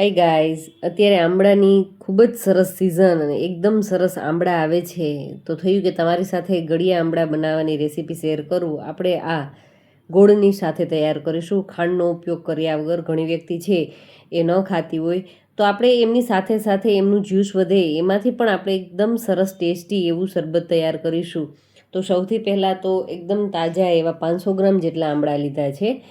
Hi guys અત્યારે આંબળાની ખૂબ જ સરસ સિઝન અને એકદમ સરસ આંબળા આવે છે. તો થયું કે તમારી સાથે ગળિયા આંબળા બનાવવાની રેસીપી શેર કરું. આપણે આ ગોળની સાથે તૈયાર કરીશું. ખાંડનો ઉપયોગ કર્યા વગર ઘણી વ્યક્તિ છે એ ન ખાતી હોય. તો આપણે એમની સાથે સાથે એમનું જ્યુસ વધે. એમાંથી પણ આપણે એકદમ સરસ ટેસ્ટી એવું શરબત તૈયાર કરીશું. તો સૌથી પહેલાં તો એકદમ તાજા એવા પાંચસો ગ્રામ જેટલા આંબળા લીધા છે.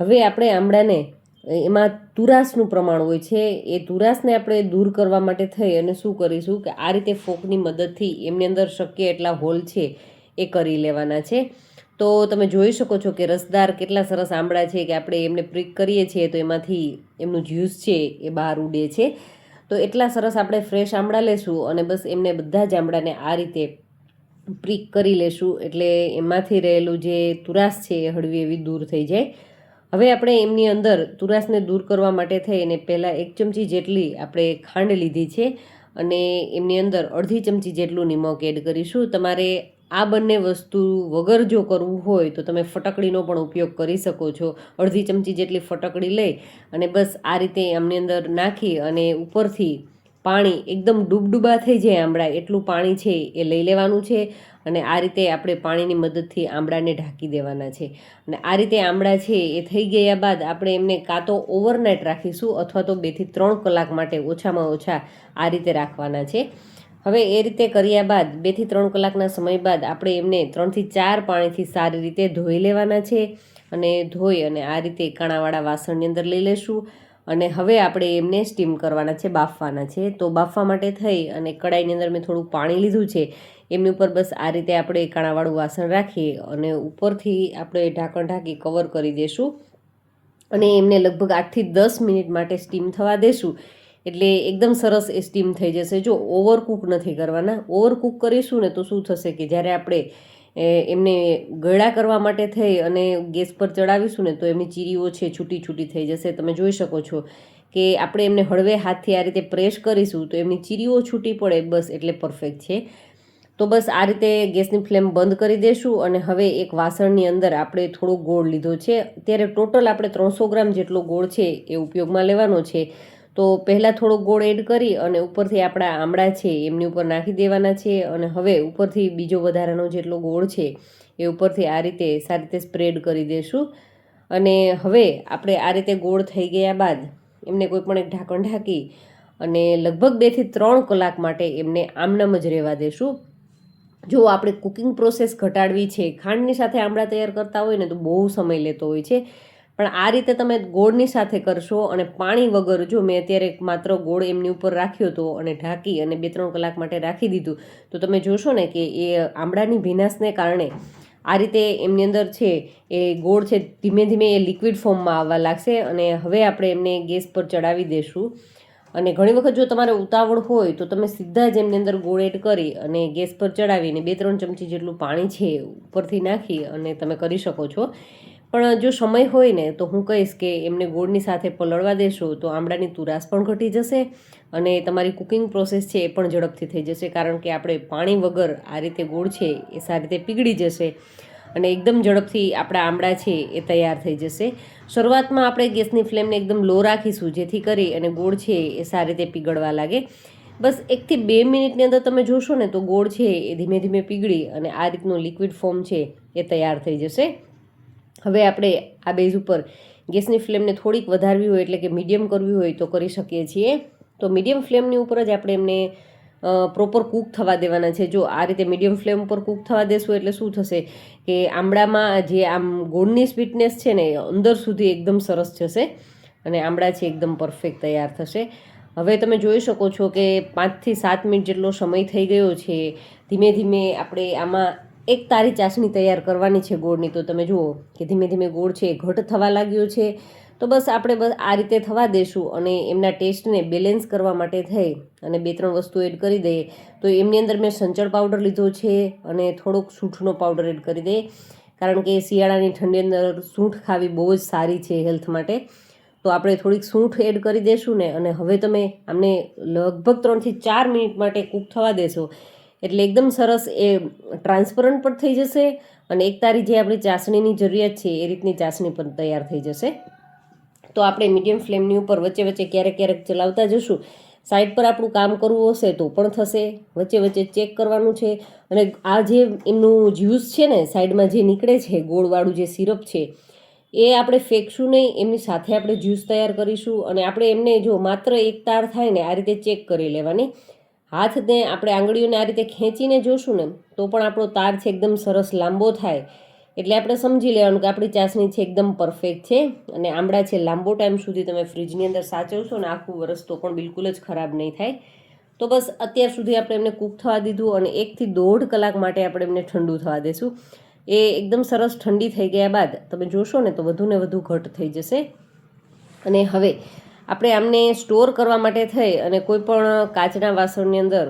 હવે આપણે આંબળાને એમાં તુરાસનું પ્રમાણ હોય છે. એ તુરાસને આપણે દૂર કરવા માટે થઈ અને શું કરીશું કે આ રીતે ફોકની મદદથી એમની અંદર શક્ય એટલા હોલ છે એ કરી લેવાના છે. તો તમે જોઈ શકો છો કે રસદાર કેટલા સરસ આંબળા છે કે આપણે એમને પ્રિક કરીએ છીએ તો એમાંથી એમનું જ્યુસ છે એ બહાર ઉડે છે. તો એટલા સરસ આપણે ફ્રેશ આંબળા લેશું અને બસ એમને બધા જ આંબળાને આ રીતે પ્રિક કરી લેશું એટલે એમાંથી રહેલું જે તુરાસ છે એ હળવી એવી દૂર થઈ જાય. હવે આપણે એમની અંદર તુરાસને દૂર કરવા માટે થઈને પહેલાં એક ચમચી જેટલી આપણે ખાંડ લીધી છે અને એમની અંદર અડધી ચમચી જેટલું નિમક એડ કરીશું. તમારે આ બંને વસ્તુ વગર જો કરવું હોય તો તમે ફટકડીનો પણ ઉપયોગ કરી શકો છો. અડધી ચમચી જેટલી ફટકડી લઈ અને બસ આ રીતે એમની અંદર નાખી અને ઉપરથી પાણી એકદમ ડૂબડૂબા થઈ જાય આંબળા એટલું પાણી છે એ લઈ લેવાનું છે અને આ રીતે આપણે પાણીની મદદથી આંબળાને ઢાંકી દેવાના છે. અને આ રીતે આંબળા છે એ થઈ ગયા બાદ આપણે એમને કાં તો ઓવરનાઇટ રાખીશું અથવા તો બેથી ત્રણ કલાક માટે ઓછામાં ઓછા આ રીતે રાખવાના છે. હવે એ રીતે કર્યા બાદ બેથી ત્રણ કલાકના સમય બાદ આપણે એમને ત્રણથી ચાર પાણીથી સારી રીતે ધોઈ લેવાના છે અને ધોઈ અને આ રીતે કાણાવાળા વાસણની અંદર લઈ લેશું. અને હવે આપણે એમને સ્ટીમ કરવાના છે, બાફવાના છે. તો બાફવા માટે થઈ અને કડાઈની અંદર મેં થોડું પાણી લીધું છે. એમની ઉપર બસ આ રીતે આપણે કાણાવાળું વાસણ રાખીએ અને ઉપરથી આપણે ઢાંકણ ઢાંકી કવર કરી દઈશું અને એમને લગભગ આઠથી દસ મિનિટ માટે સ્ટીમ થવા દેશું. એટલે એકદમ સરસ એ સ્ટીમ થઈ જશે. જો ઓવરકૂક નથી કરવાના, ઓવરકૂક કરીશું ને તો શું થશે કે જ્યારે આપણે એમને ગળા કરવા માટે થઈ અને ગેસ પર ચડાવીશું ને તો એમની ચીરીઓ છે છૂટી છૂટી થઈ જશે. તમે જોઈ શકો છો કે આપણે એમને હળવે હાથથી આ રીતે પ્રેસ કરીશું તો એમની ચીરીઓ છૂટી પડે. બસ એટલે પરફેક્ટ છે. તો બસ આ રીતે ગેસની ફ્લેમ બંધ કરી દઈશું અને હવે એક વાસણની અંદર આપણે થોડો ગોળ લીધો છે. ત્યારે ટોટલ આપણે ત્રણસો ગ્રામ જેટલો ગોળ છે એ ઉપયોગમાં લેવાનો છે. તો પહેલાં થોડો ગોળ એડ કરી અને ઉપરથી આપણા આમળા છે, એમની ઉપર નાખી દેવાના છે અને હવે ઉપરથી બીજો વધારાનો જેટલો ગોળ છે, એ ઉપરથી આ રીતે સારી રીતે સ્પ્રેડ કરી દઈશું અને હવે આપણે આ રીતે ગોળ થઈ ગયા બાદ એમને કોઈ પણ એક ઢાંકણ ઢાંકી અને લગભગ બેથી ત્રણ કલાક માટે એમને આમનામ જ રહેવા દેશું. જો આપણે કુકિંગ પ્રોસેસ ઘટાડવી છે, ખાંડની સાથે આમળા તૈયાર કરતા હોય ને તો બહુ સમય લેતો હોય છે. પણ આ રીતે તમે ગોળની સાથે કરશો અને પાણી વગર જો મેં અત્યારે માત્ર ગોળ એમની ઉપર રાખ્યો હતો અને ઢાંકી અને બે ત્રણ કલાક માટે રાખી દીધું, તો તમે જોશો ને કે એ આમળાની ભીનાશને કારણે આ રીતે એમની અંદર છે એ ગોળ છે ધીમે ધીમે એ લિક્વિડ ફોર્મમાં આવવા લાગશે અને હવે આપણે એમને ગેસ પર ચડાવી દઈશું અને ઘણી વખત જો તમારે ઉતાવળ હોય તો તમે સીધા જ એમની અંદર ગોળ એડ કરી અને ગેસ પર ચડાવીને બે ત્રણ ચમચી જેટલું પાણી છે ઉપરથી નાખી અને તમે કરી શકો છો. પણ જો સમય હોય ને, તો હું કહીશ કે એમને ગોળની સાથે પલળવા દેશો, તો આમળાની તુરાસ પણ ઘટી જશે અને તમારી કુકિંગ પ્રોસેસ છે એ પણ ઝડપથી થઈ જશે, કારણ કે આપણે પાણી વગર આ રીતે ગોળ છે એ સારી રીતે પીગળી જશે અને એકદમ ઝડપથી આપણા આમળા છે એ તૈયાર થઈ જશે. શરૂઆતમાં આપણે ગેસની ફ્લેમને એકદમ લો રાખીશું, જેથી કરી અને ગોળ છે એ સારી રીતે પીગળવા લાગે. બસ એકથી બે મિનિટની અંદર તમે જોશો ને, તો ગોળ છે એ ધીમે ધીમે પીગળી અને આ રીતનું લિક્વિડ ફોર્મ છે એ તૈયાર થઈ જશે. હવે આપણે આ બેઝ ઉપર ગેસની ફ્લેમને થોડીક વધારવી હોય એટલે કે મીડિયમ કરવી હોય તો કરી શકીએ છીએ. તો મીડિયમ ફ્લેમની ઉપર જ આપણે એમને પ્રોપર કૂક થવા દેવાના છે. જો આ રીતે મીડિયમ ફ્લેમ ઉપર કૂક થવા દેશું એટલે શું થશે કે આમળામાં જે આમ ગોળની સ્વીટનેસ છે ને અંદર સુધી એકદમ સરસ જશે અને આમળા છે એકદમ પરફેક્ટ તૈયાર થશે. હવે તમે જોઈ શકો છો કે પાંચથી સાત મિનિટ જેટલો સમય થઈ ગયો છે. ધીમે ધીમે આપણે આમાં એક તારી ચાસણી તૈયાર કરવાની છે ગોળની. તો તમે જુઓ કે ધીમે ધીમે ગોળ છે એ ઘટ થવા લાગ્યો છે. તો બસ આપણે બસ આ રીતે થવા દેશું અને એમના ટેસ્ટને બેલેન્સ કરવા માટે થઈ અને બે ત્રણ વસ્તુ એડ કરી દઈએ. તો એમની અંદર મેં સંચળ પાવડર લીધો છે અને થોડોક સૂંઠનો પાવડર એડ કરી દઈએ. કારણ કે શિયાળાની ઠંડી અંદર સૂંઠ ખાવી બહુ જ સારી છે હેલ્થ માટે. તો આપણે થોડીક સૂંઠ એડ કરી દઈશું ને અને હવે તમે આમને લગભગ ત્રણથી ચાર મિનિટ માટે કૂક થવા દેશો. એટલે એકદમ સરસ એ ટ્રાન્સપરન્ટ પણ થઈ જશે અને એક તારી જે આપણી ચાસણીની જરૂરિયાત છે એ રીતની ચાસણી પણ તૈયાર થઈ જશે. તો આપણે મીડિયમ ફ્લેમની ઉપર વચ્ચે વચ્ચે ક્યારેક ક્યારેક ચલાવતા જશું. સાઈડ પર આપણું કામ કરવું હશે તો પણ થશે. વચ્ચે વચ્ચે ચેક કરવાનું છે. અને આ જે એમનું જ્યુસ છે ને સાઈડમાં જે નીકળે છે, ગોળવાળું જે સિરપ છે, એ આપણે ફેંકશું નહીં. એમની સાથે આપણે જ્યુસ તૈયાર કરીશું અને આપણે એમને જો માત્ર એક તાર થાય ને આ રીતે ચેક કરી લેવાની. હાથને આપણે આંગળીઓને આ રીતે ખેંચીને જોશું ને, તો પણ આપણો તાર છે એકદમ સરસ લાંબો થાય. એટલે આપણે સમજી લેવાનું કે આપણી ચાસણી છે એકદમ પરફેક્ટ છે અને આમળા છે લાંબો ટાઈમ સુધી તમે ફ્રીજની અંદર સાચવશો ને આખું વરસ તો પણ બિલકુલ જ ખરાબ નહીં થાય. તો બસ અત્યાર સુધી આપણે એમને કૂક થવા દીધું અને એકથી દોઢ કલાક માટે આપણે એમને ઠંડુ થવા દેશું. એ એકદમ સરસ ઠંડી થઈ ગયા બાદ તમે જોશો ને તો વધુ ને વધુ ઘટ થઈ જશે. અને હવે આપણે આમને સ્ટોર કરવા માટે થઈ અને કોઈપણ કાચના વાસણની અંદર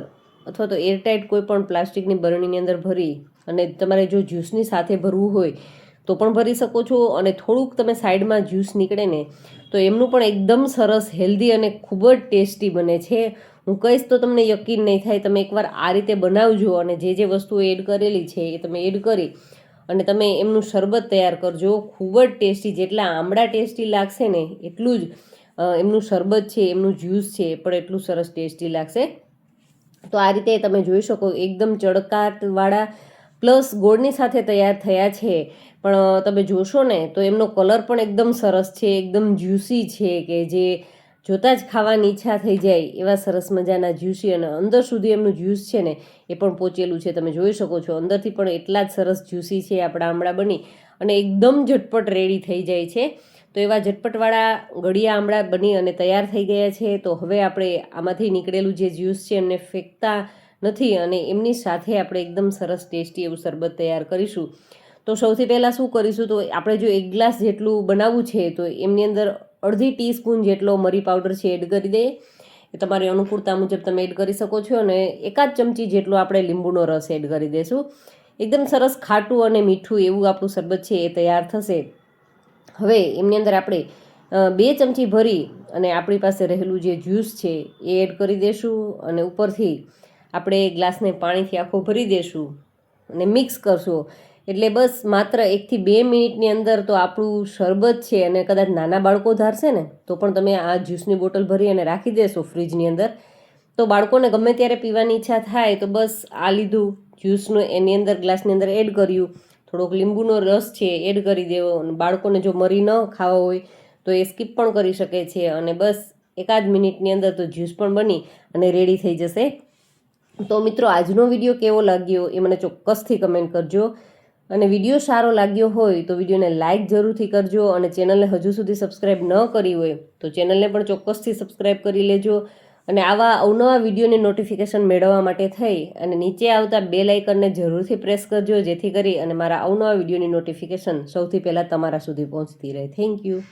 અથવા તો એરટાઇટ કોઈપણ પ્લાસ્ટિકની બરણીની અંદર ભરી અને તમારે જો જ્યુસની સાથે ભરવું હોય તો પણ ભરી શકો છો અને થોડુંક તમે સાઈડમાં જ્યુસ નીકળે ને તો એમનું પણ એકદમ સરસ, હેલ્ધી અને ખૂબ જ ટેસ્ટી બને છે. હું કહીશ તો તમને યકીન નહીં થાય. તમે એકવાર આ રીતે બનાવજો અને જે જે વસ્તુઓ એડ કરેલી છે એ તમે એડ કરી અને તમે એમનું શરબત તૈયાર કરજો. ખૂબ જ ટેસ્ટી, જેટલા આમળા ટેસ્ટી લાગશે ને એટલું જ એમનું શરબત છે, એમનું જ્યુસ છે, એ પણ એટલું સરસ ટેસ્ટી લાગશે. તો આ રીતે તમે જોઈ શકો, એકદમ ચડકાટવાળા પ્લસ ગોળની સાથે તૈયાર થયા છે. પણ તમે જોશો ને, તો એમનો કલર પણ એકદમ સરસ છે, એકદમ જ્યુસી છે કે જે જોતાં જ ખાવાની ઈચ્છા થઈ જાય, એવા સરસ મજાના જ્યુસી અને અંદર સુધી એમનું જ્યુસ છે ને, એ પણ પહોંચેલું છે. તમે જોઈ શકો છો, અંદરથી પણ એટલા જ સરસ જ્યુસી છે આપણા આમળા બની. અને એકદમ ઝટપટ રેડી થઈ જાય છે. તો એવા ઝટપટવાળા ગળિયા આમળા બની અને તૈયાર થઈ ગયા છે. તો હવે આપણે આમાંથી નીકળેલું જે જ્યુસ છે એમને ફેંકતા નથી અને એમની સાથે આપણે એકદમ સરસ ટેસ્ટી એવું શરબત તૈયાર કરીશું. તો સૌથી પહેલાં શું કરીશું? તો આપણે જો એક ગ્લાસ જેટલું બનાવવું છે તો એમની અંદર અડધી ટીસ્પૂન જેટલો મરી પાવડર છે એડ કરી દઈએ. એ તમારી અનુકૂળતા મુજબ તમે એડ કરી શકો છો અને એકાદ ચમચી જેટલો આપણે લીંબુનો રસ એડ કરી દઈશું. એકદમ સરસ ખાટું અને મીઠું એવું આપણું શરબત છે એ તૈયાર થશે. હવે એમની અંદર આપણે બે ચમચી ભરી અને આપણી પાસે રહેલું જે જ્યુસ છે એ એડ કરી દઈશું અને ઉપરથી આપણે ગ્લાસને પાણીથી આખો ભરી દઈશું અને મિક્સ કરશું. એટલે બસ માત્ર એકથી બે મિનિટની અંદર તો આપણું શરબત છે અને કદાચ નાના બાળકો ધારશે ને, તો પણ તમે આ જ્યુસની બોટલ ભરી અને રાખી દેશો ફ્રીજની અંદર. તો બાળકોને ગમે ત્યારે પીવાની ઈચ્છા થાય તો બસ આ લીધું. જ્યુસનું એની અંદર ગ્લાસની અંદર એડ કર્યું. થોડોક લીંબુનો રસ છે એડ કરી દેવો. અને બાળકોને જો મરી ન ખાવા હોય તો એ સ્કીપ પણ કરી શકે છે. અને બસ એકાદ મિનિટની અંદર તો જ્યુસ પણ બની અને રેડી થઈ જશે. તો મિત્રો, આજનો વીડિયો કેવો લાગ્યો એ મને ચોક્કસથી કમેન્ટ કરજો. અને વીડિયો સારો લાગ્યો હોય તો વિડીયોને લાઇક જરૂરથી કરજો અને ચેનલને હજુ સુધી સબસ્ક્રાઈબ ન કરી હોય તો ચેનલને પણ ચોક્કસથી સબસ્ક્રાઈબ કરી લેજો. અને આવા અવનવા વિડીયોની નોટિફિકેશન મેળવવા માટે થઈ અને નીચે આવતા બે લાઇકનને જરૂરથી પ્રેસ કરજો, જેથી કરી અને મારા અવનવા વિડીયોની નોટિફિકેશન સૌથી પહેલાં તમારા સુધી પહોંચતી રહે. Thank you